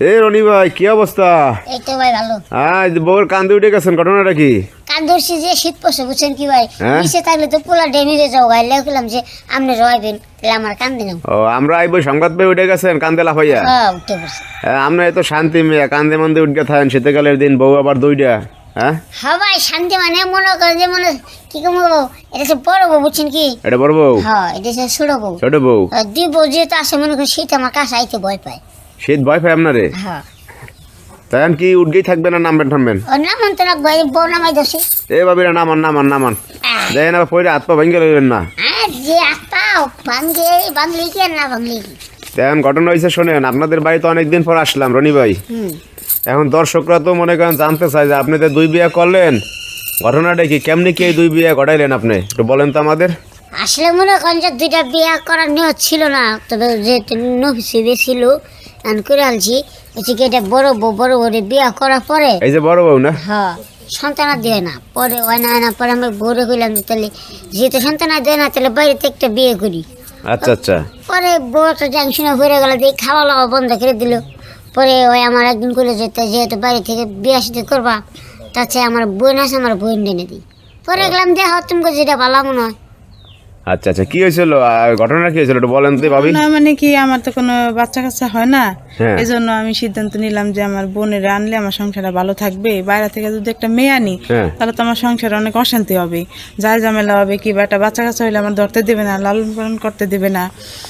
এ রনি ভাই কি অবস্থা? এই তো ভাই ভালো। হ্যাঁ বউর কান্দে উঠে গেছেন ঘটনাটা কি? কান ধরছি যে শীত পড়ছে বুঝছেন কি ভাই? হ্যাঁ? নিচে থাকলে তো পোলা ডেমিরে যাও গাই লেখলাম যে আপনি রয়েবেন তাহলে আমার ও আমরা আইব সংবাদ পেয়ে উঠে গেছেন কান্দে লাফাইয়া। হ্যাঁ উঠতে আমরা এত শান্তি মেয়ে কান্দে মন্দে উঠে থাকেন শীতকালের দিন বউ আবার দুইটা হ্যাঁ? হ্যাঁ ভাই শান্তি মানে মনে যে মনে কি কম এটা হচ্ছে বড় বউ বুঝছেন কি? এটা বড় বউ? হ্যাঁ এটা ছোট বউ। ছোট বউ? আর দুই বউ যেহেতু আসে মনে শীত আমার কাছে আইতে ভয় পায়। শীত ভয় পায় আপনারে? হ্যাঁ। তাই কি উঠগেই থাকবেন আর নামবেন থামবেন? নামান তো রাখব বউ নামাই দোষী। এ বাবিরা নামান নামান নামান। দেখেন আবার পরে হাত পা লইলেন না। যে ভাঙ্গে কি না তেমন ঘটনা হয়েছে শোনেন আপনাদের বাড়িতে অনেকদিন পর আসলাম রনি ভাই। এখন দর্শকরা তো মনে করেন জানতে চায় যে আপনি তো দুই বিয়ে করলেন ঘটনাটা কি কেমনি কি এই দুই বিয়ে ঘটাইলেন আপনি? একটু বলেন তো আমাদের। আসলে মনে করেন যে দুইটা বিয়া করার নিয়ত ছিল না তবে নফিসে ছিল করে আনছি হচ্ছে কি এটা বড় বউ বড় বউরে বিয়া করার পরে এই যে বড় বউ না? হ্যাঁ সন্তান আর দেয় না। পরে হয় না হয় না পরে আমি বউরে কইলাম যে তাহলে যেহেতু সন্তান আর দেয় না তাহলে বাড়িতে একটা বিয়ে করি। আচ্ছা আচ্ছা। পরে বউ একটা জাংশনে ঘুরে গেল দিয়ে খাওয়া লাওয়া বন্ধ করে দিল। পরে ওই আমার একদিন করে যে যেহেতু বাড়ি থেকে বিয়ে সাথে করবা তাছে আমার বোন আছে আমার বোন এনে দিই পরে গেলাম দেখো তুমি যেটা ভালো মনে হয়। আচ্ছা আচ্ছা কি হয়েছিল? ঘটনা কি হয়েছিল? একটু বলেন তো ভাবি। না মানে কি আমার তো কোনো বাচ্চা কাচ্চা হয় না। হ্যাঁ। এই জন্য আমি সিদ্ধান্ত নিলাম যে আমার বোনের আনলে আমার সংসারটা ভালো থাকবে। বাইরে থেকে যদি একটা মেয়ে আনি হ্যাঁ। তাহলে তো আমার সংসারে অনেক অশান্তি হবে। যা ঝামেলা হবে কি বা একটা বাচ্চা কাচ্চা হইলে আমার ধরতে দেবে না লালন পালন করতে দেবে না।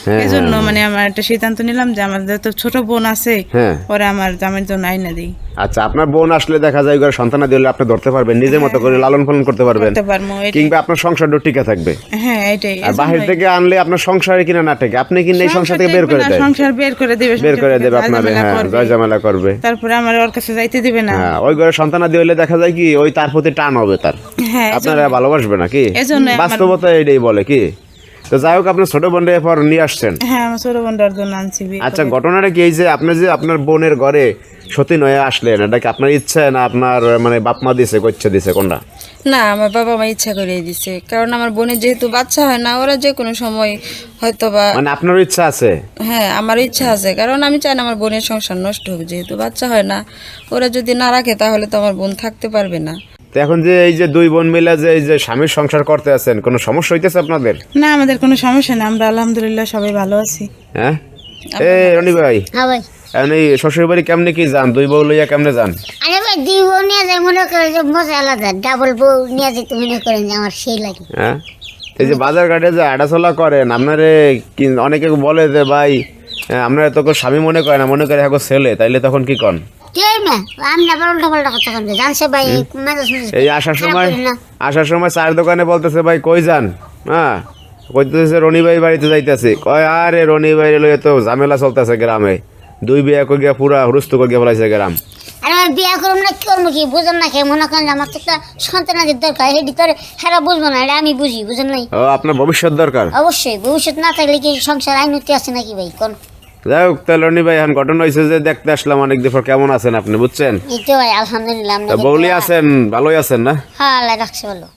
হ্যাঁ, এই জন্য মানে আমার একটা সিদ্ধান্ত নিলাম যে আমার যেহেতু ছোট বোন আছে পরে আমার জামের জন্য আইনা দিই। আচ্ছা আপনার বোন আসলে দেখা যায় ঘরে সন্তান দিলে আপনি ধরতে পারবেন নিজের মতো করে লালন পালন করতে পারবেন কিংবা আপনার সংসারটা টিকে থাকবে। হ্যাঁ এটাই আর বাহির থেকে আনলে আপনার সংসারে কিনা না টেকে? আপনি কিনে এই সংসার থেকে বের করে দেয়। সংসার বের করে দেবে বের করে দেবে আপনার হ্যাঁ করবে। করবে। তারপরে আমার ওর কাছে যাইতে দিবে না। হ্যাঁ ওই ঘরে সন্তানাদি হইলে দেখা যায় কি ওই তার প্রতি টান হবে তার। হ্যাঁ আপনারা ভালোবাসবে নাকি এজন্য আমার- বাস্তবতা এটাই বলে কি? তো যাই হোক আপনার ছোট বোনটা এরপর নিয়ে আসছেন। হ্যাঁ আমার ছোট বোনটার জন্য আনছি আচ্ছা ঘটনাটা কি এই যে আপনি যে আপনার বোনের ঘরে সতীন হয়ে আসলেন এটা কি আপনার ইচ্ছা না আপনার মানে বাপ মা দিছে কচ্ছে দিছে কোনটা? না আমার বাবা মা ইচ্ছা করে দিছে কারণ আমার বোনের যেহেতু বাচ্চা হয় না ওরা যে কোনো সময় হয়তো বা মানে আপনার ইচ্ছা আছে? হ্যাঁ আমার ইচ্ছা আছে কারণ আমি চাই না আমার বোনের সংসার নষ্ট হোক যেহেতু বাচ্চা হয় না ওরা যদি না রাখে তাহলে তো আমার বোন থাকতে পারবে না। তো এখন যে এই যে দুই বোন মিলে যে এই যে স্বামীর সংসার করতে আছেন কোনো সমস্যা হইতেছে আপনাদের? না আমাদের কোনো সমস্যা নেই আমরা আলহামদুলিল্লাহ সবাই ভালো আছি। হ্যাঁ? এ রনি ভাই। হ্যাঁ এখন এই শ্বশুর বাড়ি কেমনে কি যান? দুই বউ লইয়া কেমনে যান? আরে ভাই দুই বউ নিয়ে যায় মনে করে যে মজা আলাদা। ডাবল বউ নিয়ে যেতে মনে করেন যে আমার সেই লাগে। হ্যাঁ? এই যে বাজার ঘাটে যে আড়াচলা করেন আপনারে অনেকে বলে যে ভাই হ্যাঁ, আপনারা তো স্বামী মনে করে না মনে করে এখন ছেলে তাইলে তখন কি কন? এই আসার সময় আসার সময় চায়ের দোকানে বলতেছে ভাই কই যান? হ্যাঁ? কইতেছে রনি ভাই বাড়িতে যাইতেছে। কয় আরে রনি ভাই লইয়ে তো ঝামেলা চলতেছে গ্রামে। দুই বিয়া কই গিয়া পুরা হুরুস্ত করে গিয়া ফেলাইছে গ্রাম। আরে আমি বিয়া করব না কি করব কি বুঝেন না কে মনে করেন আমার তো একটা সন্তান আছে দরকার। হেডি তোর হেরা বুঝব না এটা আমি বুঝি বুঝেন নাই? ও আপনার ভবিষ্যৎ দরকার। অবশ্যই ভবিষ্যৎ না থাকলে কি সংসার আইনতি আছে নাকি ভাই? কোন? যাই হোক তাহলে রনি ভাই এখন ঘটনা হয়েছে যে দেখতে আসলাম অনেক দিন পর। কেমন আছেন আপনি বুঝছেন? এই তো ভাই আলহামদুলিল্লাহ বৌলি আছেন ভালোই আছেন না? হ্যাঁ আল্লাহ রাখছে বলো